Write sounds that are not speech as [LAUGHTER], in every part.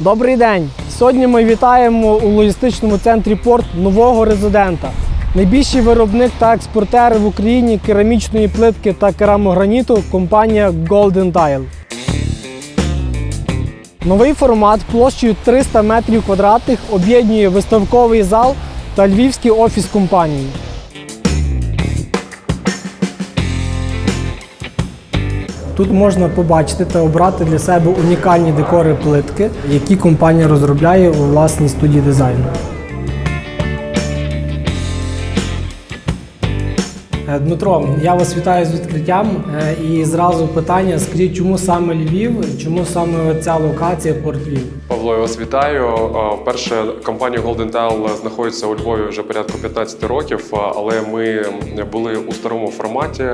Добрий день! Сьогодні ми вітаємо у логістичному центрі порт нового резидента. Найбільший виробник та експортер в Україні керамічної плитки та керамограніту компанія Golden Tile. Новий формат площею 300 метрів квадратних об'єднує виставковий зал та львівський офіс компанії. Тут можна побачити та обрати для себе унікальні декори плитки, які компанія розробляє у власній студії дизайну. Е, Дмитро, я вас вітаю з відкриттям. Е, І зразу питання: скажіть, чому саме Львів, чому саме ця локація Порт Львів? Павло, я вас вітаю. Е, Перше, компанія Golden Tile знаходиться у Львові вже порядку 15 років, але ми були у старому форматі,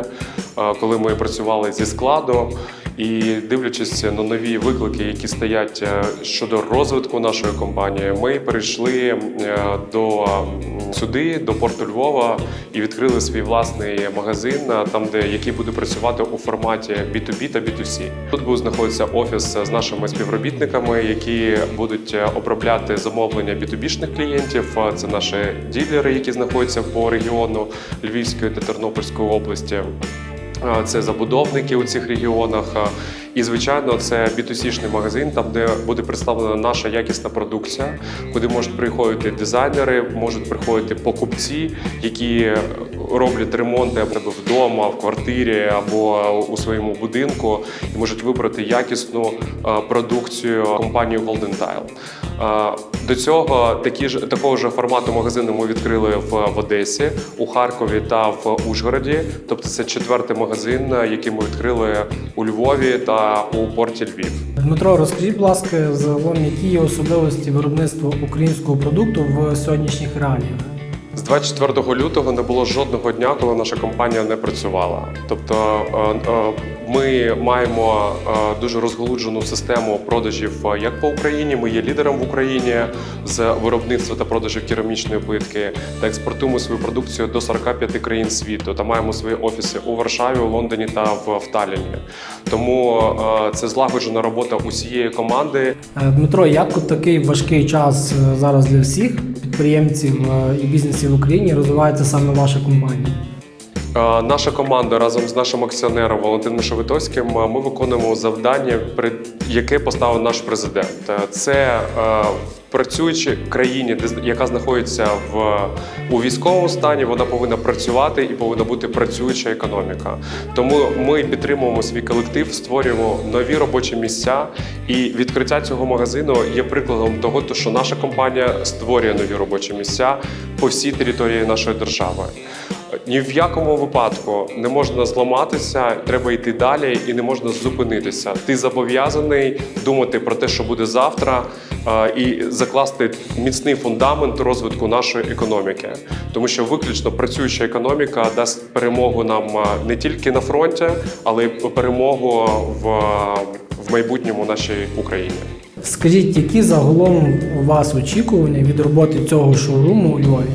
коли ми працювали зі складу. І дивлячись на нові виклики, які стоять е, щодо розвитку нашої компанії, ми перейшли е, до сюди, до порту Львова, і відкрили свій власний магазин, е, там де який буде працювати у форматі B2B та B2C. Тут буде знаходитися офіс з нашими співробітниками, які будуть е, обробляти замовлення B2B-шних клієнтів. Е, Це наші ділери, які знаходяться по регіону Львівської та Тернопільської області. Це забудовники у цих регіонах. І, звичайно, це B2C-шний магазин, там, де буде представлена наша якісна продукція, куди можуть приходити дизайнери, можуть приходити покупці, які роблять ремонти або вдома, в квартирі або у своєму будинку, і можуть вибрати якісну продукцію компанії Golden Tile. До цього такі ж такого ж формату магазину ми відкрили в, в Одесі, у Харкові та в Ужгороді. Тобто це четвертий магазин, який ми відкрили у Львові та у порті Львів. Дмитро, розкажіть, будь ласка, загалом, які є особливості виробництва українського продукту в сьогоднішніх реаліях? З 24 лютого не було жодного дня, коли наша компанія не працювала. Тобто е, е, ми маємо е, дуже розголуджену систему продажів як по Україні. Ми є лідером в Україні з виробництва та продажів керамічної плитки та експортуємо свою продукцію до 45 країн світу. Та маємо свої офіси у Варшаві, у Лондоні та в, Талліні. Тому це злагоджена робота усієї команди. Дмитро, як такий важкий час зараз для всіх підприємців е, і бізнесів в Україні розвивається саме ваша компанія? Е, Наша команда разом з нашим акціонером Валентином Шевитовським е, ми виконуємо завдання, яке поставив наш президент. Е, Це в працюючій країні, яка знаходиться в у військовому стані, вона повинна працювати і повинна бути працююча економіка. Тому ми підтримуємо свій колектив, створюємо нові робочі місця. І відкриття цього магазину є прикладом того, що наша компанія створює нові робочі місця по всій території нашої держави. Ні в якому випадку не можна зламатися, треба йти далі і не можна зупинитися. Ти зобов'язаний думати про те, що буде завтра, е, і закласти міцний фундамент розвитку нашої економіки, тому що виключно працююча економіка дасть перемогу нам е, не тільки на фронті, але й перемогу в, в майбутньому нашій Україні. Скажіть, які загалом у вас очікування від роботи цього шоуруму у Львові?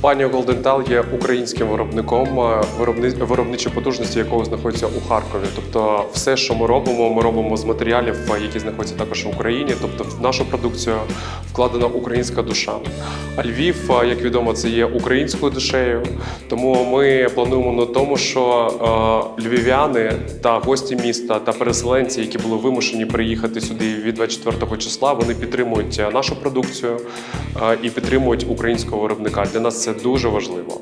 Компанія Golden Tile є українським виробником, е, виробни... виробничі потужності якого знаходяться у Харкові. Тобто, все, що ми робимо, ми робимо з матеріалів, е, які знаходяться також в Україні. Тобто, в нашу продукцію вкладена українська душа. А Львів, е, як відомо, це є українською душею. Тому ми плануємо на тому, що львів'яни та гості міста та переселенці, які були вимушені приїхати сюди від 24 числа, вони підтримують нашу продукцію і підтримують українського виробника. Для нас це дуже важливо.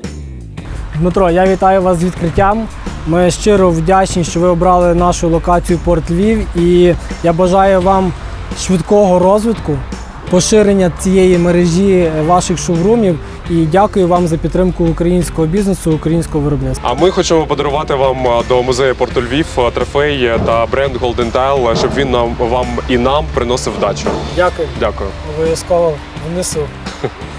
Дмитро, я вітаю вас з відкриттям. Ми щиро вдячні, що ви обрали нашу локацію Порт Львів. І я бажаю вам швидкого розвитку, поширення цієї мережі ваших шоурумів. І дякую вам за підтримку українського бізнесу, українського виробництва. А ми хочемо подарувати вам е, до музею Порту Львів е, трофей е, та бренд Golden Tile, щоб він нам вам і нам приносив вдачу. Дякую. Дякую. Обов'язково внесу. [LAUGHS]